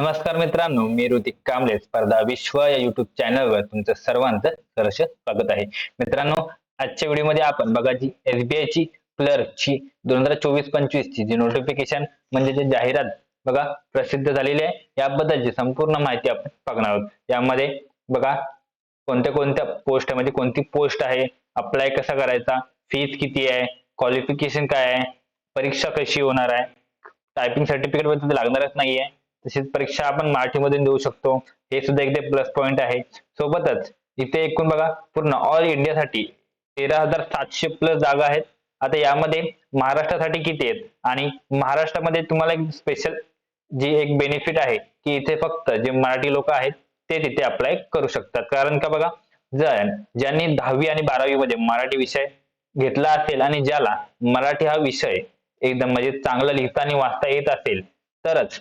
नमस्कार मित्रांनो मी ऋतिक कांबळे. स्पर्धा विश्व या युट्यूब चॅनलवर तुमचं सर्वांचं सरस स्वागत आहे. मित्रांनो आजच्या व्हिडिओमध्ये आपण बघा जी एसबीआय ची क्लर्क ची दोन हजार चोवीस पंचवीस ची जी नोटिफिकेशन म्हणजे जे जाहिरात बघा प्रसिद्ध झालेली आहे याबद्दलची संपूर्ण माहिती आपण बघणार आहोत. यामध्ये बघा कोणत्या कोणत्या पोस्ट म्हणजे कोणती पोस्ट आहे अप्लाय कसा करायचा फीज किती आहे क्वालिफिकेशन काय आहे परीक्षा कशी होणार आहे टायपिंग सर्टिफिकेट लागणारच नाहीये. तशीच परीक्षा आपण मराठीमधून देऊ शकतो. हे सुद्धा एकदा प्लस पॉईंट आहे. सोबतच इथे एकूण बघा पूर्ण ऑल इंडियासाठी तेरा हजार सातशे प्लस जागा आहेत. आता यामध्ये महाराष्ट्रासाठी किती आहेत? आणि महाराष्ट्रामध्ये तुम्हाला एक स्पेशल जी एक बेनिफिट आहे की इथे फक्त जे मराठी लोक आहेत ते तिथे अप्लाय करू शकतात. कारण का बघा जर ज्यांनी दहावी आणि बारावी मध्ये मराठी विषय घेतला असेल आणि ज्याला मराठी हा विषय एकदम म्हणजे चांगला लिहिता आणि वाचता येत असेल तरच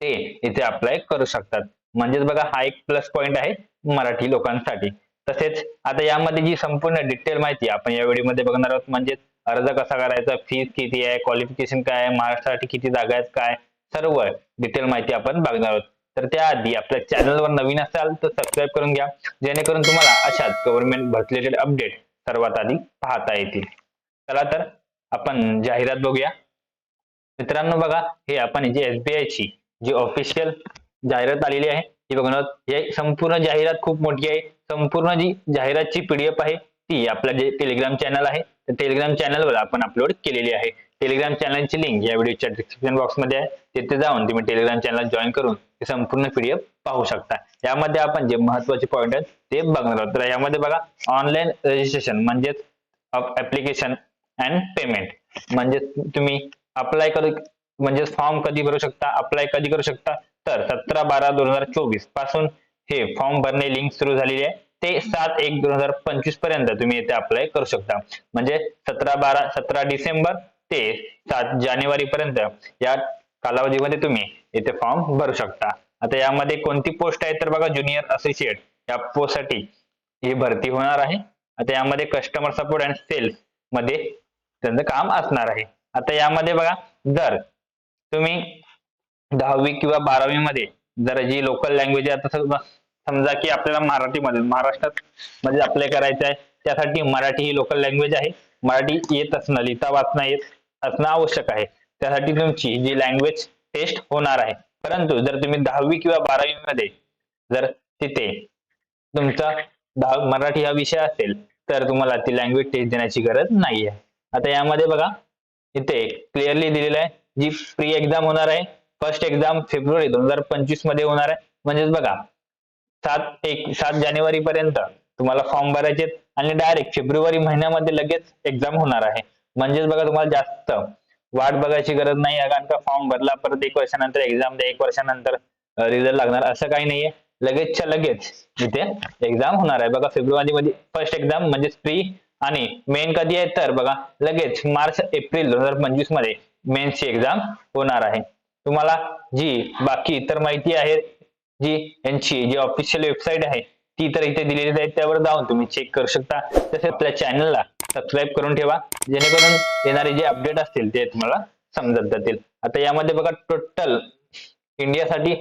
ते इथे अप्लाय करू शकतात. म्हणजेच बघा हा एक प्लस पॉईंट आहे मराठी लोकांसाठी. तसेच आता यामध्ये जी संपूर्ण डिटेल माहिती आपण या व्हिडिओमध्ये बघणार आहोत म्हणजेच अर्ज कसा करायचा फीस किती आहे क्वालिफिकेशन काय आहे महाराष्ट्रासाठी किती जागा आहेत काय सर्व डिटेल माहिती आपण बघणार आहोत. तर त्याआधी आपल्या चॅनलवर नवीन असाल तर सबस्क्राईब करून घ्या. जेणेकरून तुम्हाला अशाच गव्हर्नमेंट भरती रिलेटेड अपडेट सर्वात आधी पाहता येतील. चला तर आपण जाहिरात बघूया. मित्रांनो बघा हे आपण जी एसबीआय ची जी ऑफिशियल जाहिरात आलेली आहे ती बघणार हे संपूर्ण जाहिरात खूप मोठी आहे. संपूर्ण जी जाहिरातची पीडीएफ आहे ती आपला जे टेलिग्राम चॅनल आहे त्या टेलिग्राम चॅनलवर आपण अपलोड केलेली आहे. टेलिग्राम चॅनलची लिंक या व्हिडिओच्या डिस्क्रिप्शन बॉक्समध्ये आहे. तिथे जाऊन तुम्ही टेलिग्राम चॅनल जॉईन करून ते संपूर्ण पीडीएफ पाहू शकता. यामध्ये आपण जे महत्त्वाचे पॉईंट आहेत ते बघणार आहोत. तर यामध्ये बघा ऑनलाईन रजिस्ट्रेशन म्हणजेच ऍप्लिकेशन अँड पेमेंट म्हणजे तुम्ही अप्लाय करू म्हणजे फॉर्म कधी भरू शकता? अप्लाय कधी करू शकता? तर सतरा बारा दोन हजार चोवीसपासून हे फॉर्म भरणे लिंक सुरू झालेली आहे. ते सात एक दोन हजार पंचवीसपर्यंत तुम्ही येथे अप्लाय करू शकता. म्हणजे सतरा बारा सतरा डिसेंबर ते सात जानेवारी पर्यंत या कालावधीमध्ये तुम्ही येथे फॉर्म भरू शकता. आता यामध्ये कोणती पोस्ट आहे? तर बघा ज्युनियर असोसिएट या पोस्टसाठी ही भरती होणार आहे. आता यामध्ये कस्टमर सपोर्ट अँड सेल्समध्ये त्यांचं काम असणार आहे. आता यामध्ये बघा जर तुम्ही दहावी किंवा बारावी मध्ये जर जी लोकल लँग्वेज आहे आता समजा की आपल्याला मराठीमध्ये महाराष्ट्रात म्हणजे मध्ये अप्लाय करायचं आहे त्यासाठी मराठी ही लोकल लँग्वेज आहे. मराठी येत असणं लिहिता वाचणं येत असणं आवश्यक आहे. त्यासाठी तुमची जी लँग्वेज टेस्ट होणार आहे. परंतु जर तुम्ही दहावी किंवा बारावी मध्ये जर तिथे तुमचा दहा मराठी हा विषय असेल तर तुम्हाला ती लँग्वेज टेस्ट देण्याची गरज नाही आहे आता यामध्ये बघा इथे क्लिअरली दिलेलं आहे. जी प्री एक्झाम होणार आहे. फर्स्ट एक्झाम फेब्रुवारी दोन हजार पंचवीसमध्ये होणार आहे. म्हणजेच बघा सात एक सात जानेवारी पर्यंत तुम्हाला फॉर्म भरायचे आहेत आणि डायरेक्ट फेब्रुवारी महिन्यामध्ये लगेच एक्झाम होणार आहे. म्हणजेच बघा तुम्हाला जास्त वाट बघायची गरज नाही. आहे कारण का फॉर्म भरला परत एक वर्षानंतर एक्झाम द्या एक वर्षानंतर रिझल्ट लागणार असं काही नाहीये. लगेचच्या लगेच इथे एक्झाम होणार आहे. बघा फेब्रुवारी मध्ये फर्स्ट एक्झाम म्हणजे प्री आणि मेन कधी आहे? तर बघा लगेच मार्च एप्रिल दोन हजार पंचवीसमध्ये. मेन्सची एक्झाम होणार आहे. तुम्हाला जी बाकी इतर माहिती आहे जी यांची जी ऑफिशियल वेबसाईट आहे ती तर इथे दिलेली आहे त्यावर जाऊन तुम्ही चेक करू शकता. तसेच आपल्या चॅनलला सबस्क्राईब करून ठेवा जेणेकरून येणारे जे अपडेट असतील ते तुम्हाला समजत जातील. आता यामध्ये बघा टोटल इंडियासाठी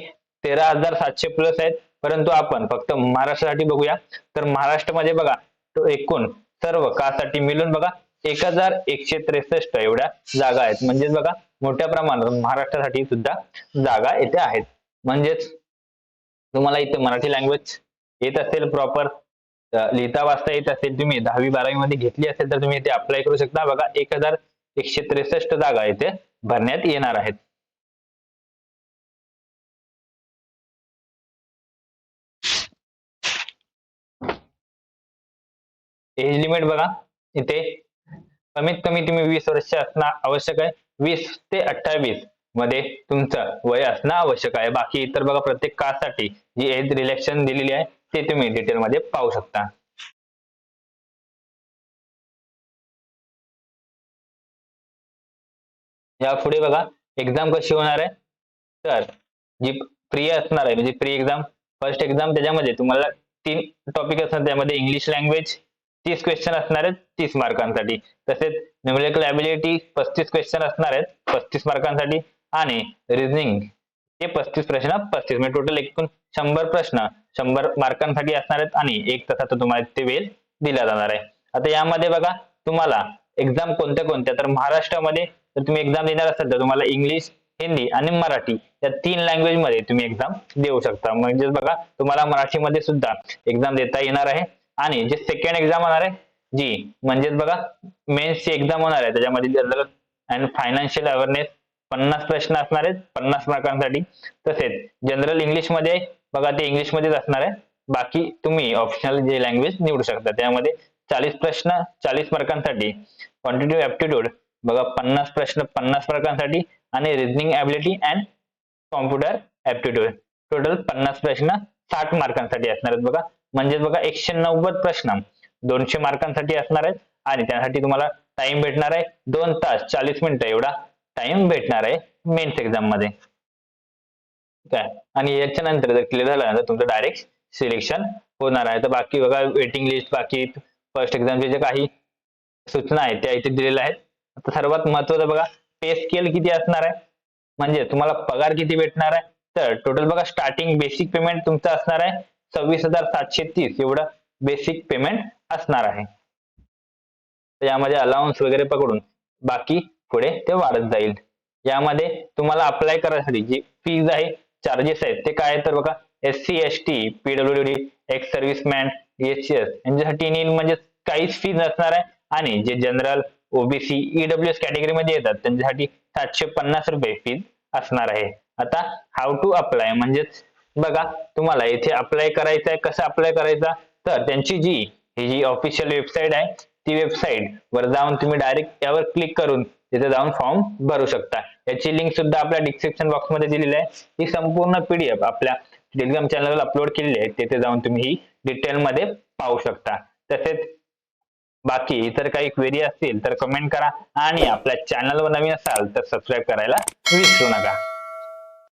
तेरा हजार सातशे प्लस आहेत. परंतु आपण फक्त महाराष्ट्रासाठी बघूया. तर महाराष्ट्रामध्ये बघा तो एकूण सर्व कासाठी मिळून बघा एक हजार एकशे त्रेसष्ट एवढ्या जागा आहेत. म्हणजेच बघा मोठ्या प्रमाणात महाराष्ट्रासाठी सुद्धा जागा येथे आहेत. म्हणजेच तुम्हाला इथे मराठी लँग्वेज येत असेल प्रॉपर लिहिता वाचता येत असेल तुम्ही दहावी बारावी मध्ये घेतली असेल तर तुम्ही इथे अप्लाय करू शकता. बघा एक हजार एकशे त्रेसष्ट जागा इथे भरण्यात येणार आहेत. एज लिमिट बघा इथे कमीत कमी तुम्ही वीस वर्ष असणं आवश्यक आहे. वीस ते अठ्ठावीसमध्ये तुमचं वय असणं आवश्यक आहे. बाकी इतर बघा प्रत्येक कास्टसाठी जी एज रिलेक्शन दिलेली आहे ते तुम्ही डिटेल मध्ये पाहू शकता. यापुढे बघा एक्झाम कशी होणार आहे? तर जी प्री असणार आहे म्हणजे प्री एक्झाम फर्स्ट एक्झाम त्याच्यामध्ये तुम्हाला तीन टॉपिक असणार त्यामध्ये इंग्लिश लँग्वेज तीस क्वेश्चन असणार आहेत तीस मार्कांसाठी. तसेच न्यूमेरिकल ॲबिलिटी पस्तीस क्वेश्चन असणार आहेत पस्तीस मार्कांसाठी. आणि रिझनिंग हे पस्तीस प्रश्न पस्तीस म्हणजे टोटल एकूण शंभर प्रश्न. शंभर मार्कांसाठी असणार आहेत आणि एक तासाचा तुम्हाला ते वेळ दिला जाणार आहे. आता यामध्ये बघा तुम्हाला एक्झाम कोणत्या कोणत्या? तर महाराष्ट्रामध्ये जर तुम्ही एक्झाम देणार असाल तर तुम्हाला इंग्लिश हिंदी आणि मराठी या तीन लँग्वेजमध्ये तुम्ही एक्झाम देऊ शकता. म्हणजे बघा तुम्हाला मराठीमध्ये सुद्धा एक्झाम देता येणार आहे. आणि जे सेकंड एक्झाम होणार आहे जी म्हणजेच बघा मेन्सची एक्झाम होणार आहे. त्याच्यामध्ये जनरल अँड फायनान्शियल अवेअरनेस पन्नास प्रश्न असणार आहेत पन्नास मार्कांसाठी तसेच जनरल इंग्लिशमध्ये बघा ते इंग्लिश मध्येच असणार आहे. बाकी तुम्ही ऑप्शनल जे लँग्वेज निवडू शकता. त्यामध्ये चाळीस प्रश्न चाळीस मार्कांसाठी क्वांटिटिव्ह ऍप्टिट्यूड बघा पन्नास प्रश्न पन्नास मार्कांसाठी आणि reasoning ability and computer aptitude total पन्नास प्रश्न साठ मार्कांसाठी असणार आहेत बघा. म्हणजे बघा एकशे नव्वद प्रश्न दोनशे मार्कांसाठी असणार आहेत आणि त्यासाठी तुम्हाला टाइम भेटणार आहे. दोन तास चाळीस मिनिटं एवढा टाइम भेटणार आहे मेन्स एक्झाममध्ये. काय आणि याच्या नंतर जर क्लिअर झालं तुमचं डायरेक्ट सिलेक्शन होणार आहे. तर बाकी बघा वेटिंग लिस्ट बाकी फर्स्ट एक्झामचे जे काही सूचना आहेत त्या इथे दिलेल्या आहेत. आता सर्वात महत्वाचं बघा पे स्केल किती असणार आहे? म्हणजे तुम्हाला पगार किती भेटणार आहे? तर टोटल बघा स्टार्टिंग बेसिक पेमेंट तुमचं असणार आहे सव्वीस हजार सातशे तीस एवढं बेसिक पेमेंट असणार आहे. तर यामध्ये अलाउन्स वगैरे पकडून बाकी पुढे ते वाढत जाईल. यामध्ये तुम्हाला अप्लाय करण्यासाठी जी फीज आहे चार्जेस आहेत ते काय तर बघा S C S T PW D ex serviceman S यांच्यासाठी नील म्हणजे काहीच फीज नसणार आहे. आणि जे जनरल ओबीसी ईडब्ल्यू एस कॅटेगरीमध्ये येतात त्यांच्यासाठी सातशे पन्नास रुपये फीज असणार आहे. आता हाऊ टू अप्लाय म्हणजेच बघा तुम्हाला इथे अप्लाय करायचं आहे कसं अप्लाय करायचा? तर त्यांची जी ही जी ऑफिशियल वेबसाईट आहे ती वेबसाईट वर जाऊन तुम्ही डायरेक्ट यावर क्लिक करून तिथे जाऊन फॉर्म भरू शकता. याची लिंक सुद्धा आपल्या डिस्क्रिप्शन बॉक्समध्ये दिलेली आहे. ही संपूर्ण पीडीएफ आपल्या टेलिग्राम चॅनलवर अपलोड केलेली आहे. तिथे जाऊन तुम्ही ही डिटेलमध्ये पाहू शकता. तसेच बाकी इतर काही क्वेरी असतील तर कमेंट करा. आणि आपल्या चॅनलवर नवीन असाल तर सबस्क्राईब करायला विसरू नका.